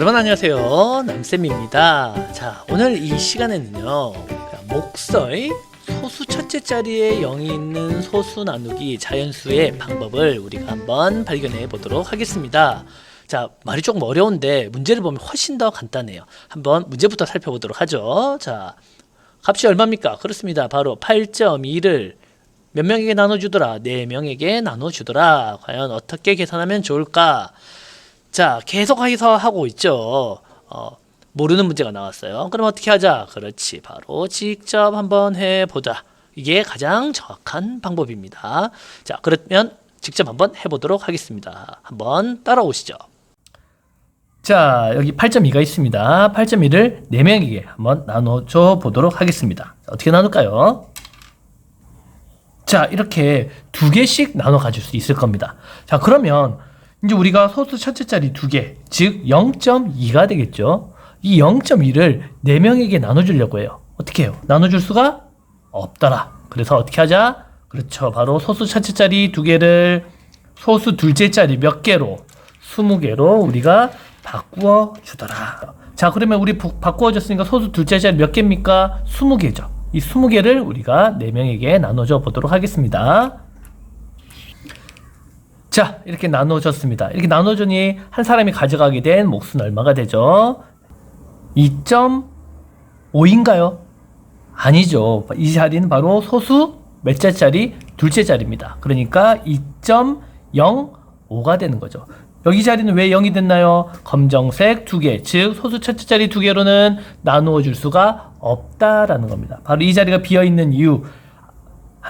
여러분 안녕하세요. 남쌤입니다. 자 오늘 이 시간에는요 목서의 소수 첫째 자리에 0이 있는 소수 나누기 자연수의 방법을 우리가 한번 발견해 보도록 하겠습니다. 자 말이 조금 어려운데 문제를 보면 훨씬 더 간단해요. 한번 문제부터 살펴보도록 하죠. 자 값이 얼마입니까? 그렇습니다. 바로 8.2를 몇 명에게 나눠주더라? 4명에게 나눠주더라. 과연 어떻게 계산하면 좋을까 자, 계속해서 하고 있죠. 어, 모르는 문제가 나왔어요. 그럼 어떻게 하자? 그렇지. 바로 직접 한번 해보자. 이게 가장 정확한 방법입니다. 자, 그러면 직접 한번 해보도록 하겠습니다. 한번 따라오시죠. 자, 여기 8.2가 있습니다. 8.2를 4명에게 한번 나눠줘 보도록 하겠습니다. 자, 어떻게 나눌까요? 자, 이렇게 두 개씩 나눠 가질 수 있을 겁니다. 자, 그러면 이제 우리가 소수 첫째 자리 두 개, 즉 0.2가 되겠죠. 이 0.2를 4명에게 나눠주려고 해요. 어떻게 해요? 나눠줄 수가 없더라. 그래서 어떻게 하자? 그렇죠. 바로 소수 첫째 자리 두 개를 소수 둘째 자리 몇 개로? 20개로 우리가 바꾸어 주더라. 자, 그러면 우리 부- 바꾸어 줬으니까 소수 둘째 자리 몇 개입니까? 20개죠. 이 20개를 우리가 4명에게 나눠줘 보도록 하겠습니다. 자, 이렇게 나눠졌습니다. 이렇게 나눠주니 한 사람이 가져가게 된 몫은 얼마가 되죠? 2.5인가요? 아니죠. 이 자리는 바로 소수 몇째 자리? 둘째 자리입니다. 그러니까 2.05가 되는 거죠. 여기 자리는 왜 0이 됐나요? 검정색 두 개, 즉 소수 첫째 자리 두 개로는 나누어 줄 수가 없다라는 겁니다. 바로 이 자리가 비어 있는 이유.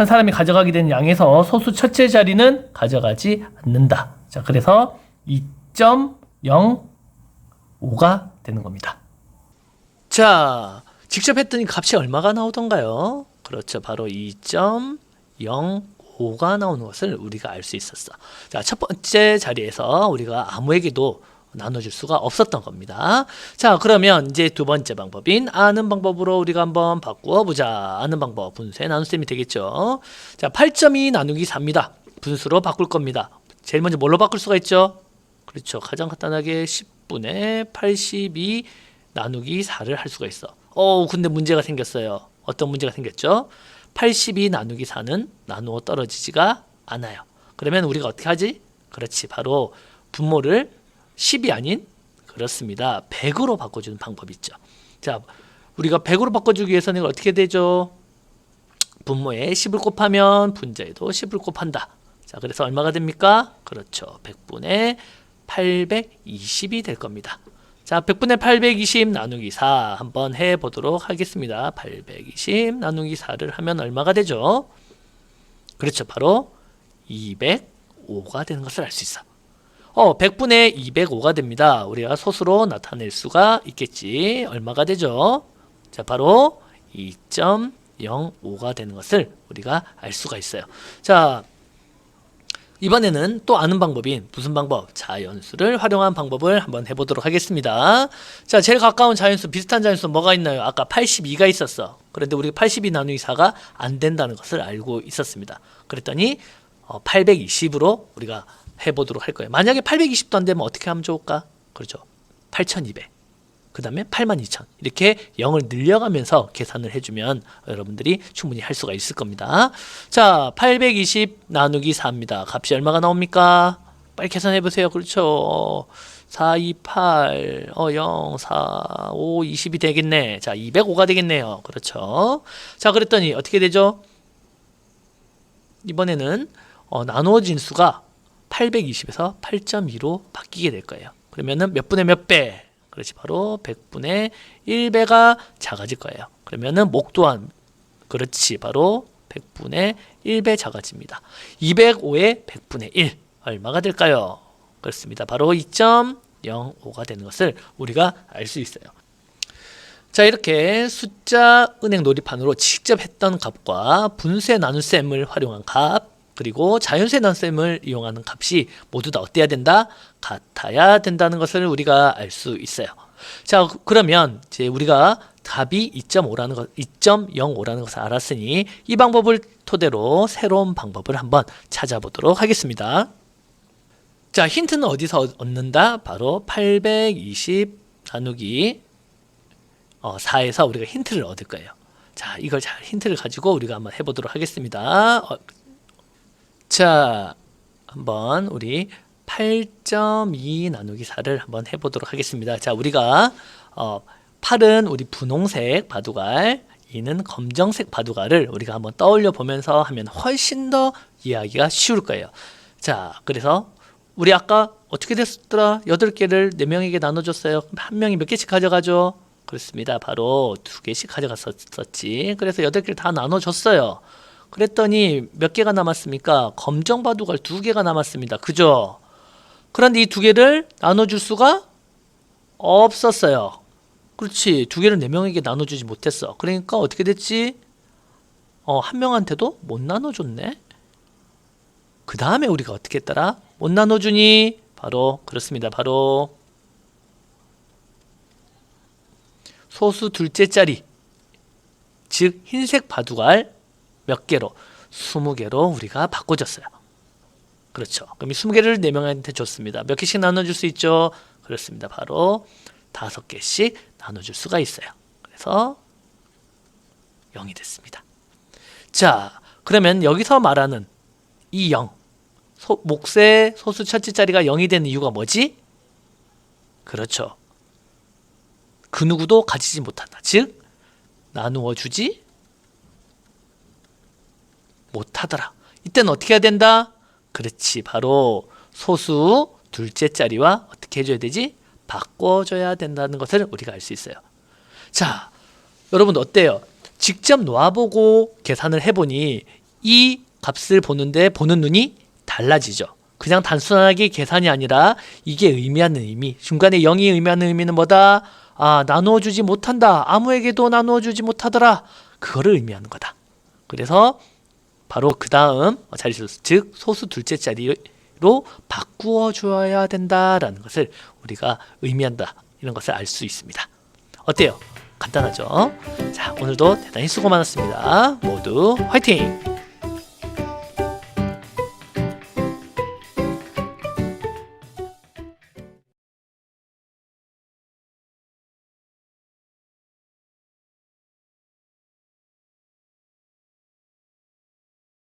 한 사람이 가져가게 된 양에서 소수 첫째 자리는 가져가지 않는다. 자, 그래서 2.05가 되는 겁니다. 자, 직접 했더니 값이 얼마가 나오던가요? 그렇죠. 바로 2.05가 나오는 것을 우리가 알 수 있었어. 자, 첫 번째 자리에서 우리가 아무에게도 나눠줄 수가 없었던 겁니다. 자, 그러면 이제 두 번째 방법인 아는 방법으로 우리가 한번 바꾸어 보자. 아는 방법, 분수의 나눗셈이 되겠죠. 자, 8.2 나누기 4입니다. 분수로 바꿀 겁니다. 제일 먼저 뭘로 바꿀 수가 있죠? 그렇죠. 가장 간단하게 10분의 82 나누기 4를 할 수가 있어. 어, 근데 문제가 생겼어요. 어떤 문제가 생겼죠? 82 나누기 4는 나누어 떨어지지가 않아요. 그러면 우리가 어떻게 하지? 그렇지. 바로 분모를 10이 아닌 그렇습니다. 100으로 바꿔주는 방법이 있죠. 자, 우리가 100으로 바꿔주기 위해서는 어떻게 되죠? 분모에 10을 곱하면 분자에도 10을 곱한다. 자, 그래서 얼마가 됩니까? 그렇죠. 100분의 820이 될 겁니다. 자, 100분의 820 나누기 4 한번 해 보도록 하겠습니다. 820 나누기 4를 하면 얼마가 되죠? 그렇죠. 바로 205가 되는 것을 알 수 있어. 어, 100분의 205가 됩니다. 우리가 소수로 나타낼 수가 있겠지. 얼마가 되죠? 자, 바로 2.05가 되는 것을 우리가 알 수가 있어요. 자, 이번에는 또 아는 방법인 무슨 방법? 자연수를 활용한 방법을 한번 해보도록 하겠습니다. 자, 제일 가까운 자연수, 비슷한 자연수 뭐가 있나요? 아까 82가 있었어. 그런데 우리가 82 나누기 4가 안 된다는 것을 알고 있었습니다. 그랬더니 어, 820으로 우리가 해보도록 할 거예요. 만약에 820도 안 되면 어떻게 하면 좋을까? 그렇죠. 8200. 그 다음에 82,000 이렇게 0을 늘려가면서 계산을 해주면 여러분들이 충분히 할 수가 있을 겁니다. 자, 820 나누기 4입니다. 값이 얼마가 나옵니까? 빨리 계산해 보세요. 그렇죠. 4, 2, 8, 어, 0, 4, 5, 20이 되겠네. 자, 205가 되겠네요. 그렇죠. 자, 그랬더니 어떻게 되죠? 이번에는 어, 나누어진 수가 820에서 8.2로 바뀌게 될 거예요. 그러면은 몇 분의 몇 배? 그렇지 바로 100분의 1배가 작아질 거예요. 그러면은 목 또한 그렇지 바로 100분의 1배 작아집니다. 205의 100분의 1 얼마가 될까요? 그렇습니다. 바로 2.05가 되는 것을 우리가 알 수 있어요. 자 이렇게 숫자 은행 놀이판으로 직접 했던 값과 분수의 나눗셈을 활용한 값 그리고 자연수의 나눗셈을 이용하는 값이 모두 다 어때야 된다? 같아야 된다는 것을 우리가 알 수 있어요. 자 그- 그러면 이제 우리가 답이 2.5라는 것, 2.05라는 것을 알았으니 이 방법을 토대로 새로운 방법을 한번 찾아보도록 하겠습니다. 자, 힌트는 어디서 얻- 얻는다? 바로 820 나누기 어, 4에서 우리가 힌트를 얻을 거예요. 자, 이걸 잘 힌트를 가지고 우리가 한번 해보도록 하겠습니다. 어, 자, 한번 우리 8.2 나누기 4를 한번 해보도록 하겠습니다. 자, 우리가 어, 8은 우리 분홍색 바둑알, 2는 검정색 바둑알을 우리가 한번 떠올려 보면서 하면 훨씬 더 이해하기가 쉬울 거예요. 자, 그래서 우리 아까 어떻게 됐더라? 8개를 4명에게 나눠줬어요. 한 명이 몇 개씩 가져가죠? 그렇습니다. 바로 두 개씩 가져갔었지. 그래서 8개를 다 나눠줬어요. 그랬더니 몇 개가 남았습니까? 검정 바둑알 두 개가 남았습니다. 그죠? 그런데 이 두 개를 나눠줄 수가 없었어요. 그렇지. 두 개를 네 명에게 나눠주지 못했어. 그러니까 어떻게 됐지? 어, 한 명한테도 못 나눠줬네. 그 다음에 우리가 어떻게 했더라? 못 나눠주니 바로 그렇습니다. 바로 소수 둘째 자리 즉 흰색 바둑알 몇 개로 20개로 우리가 바꿔줬어요. 그렇죠. 그럼 이 20개를 네 명한테 줬습니다. 몇 개씩 나눠줄 수 있죠? 그렇습니다. 바로 다섯 개씩 나눠줄 수가 있어요. 그래서 0이 됐습니다. 자, 그러면 여기서 말하는 이 0, 소, 몫의 소수 첫째 자리가 0이 되는 이유가 뭐지? 그렇죠. 그 누구도 가지지 못한다. 즉, 나누어 주지 못하더라. 이때는 어떻게 해야 된다? 그렇지. 바로 소수 둘째 자리와 어떻게 해줘야 되지? 바꿔줘야 된다는 것을 우리가 알 수 있어요. 자, 여러분 어때요? 직접 놓아보고 계산을 해보니 이 값을 보는데 보는 눈이 달라지죠. 그냥 단순하게 계산이 아니라 이게 의미하는 의미, 중간에 0이 의미하는 의미는 뭐다? 아, 나누어 주지 못한다. 아무에게도 나누어 주지 못하더라. 그거를 의미하는 거다. 그래서 바로 그 다음 자리수, 즉 소수 둘째 자리로 바꾸어 주어야 된다라는 것을 우리가 의미한다. 이런 것을 알 수 있습니다. 어때요? 간단하죠? 자, 오늘도 대단히 수고 많았습니다. 모두 화이팅!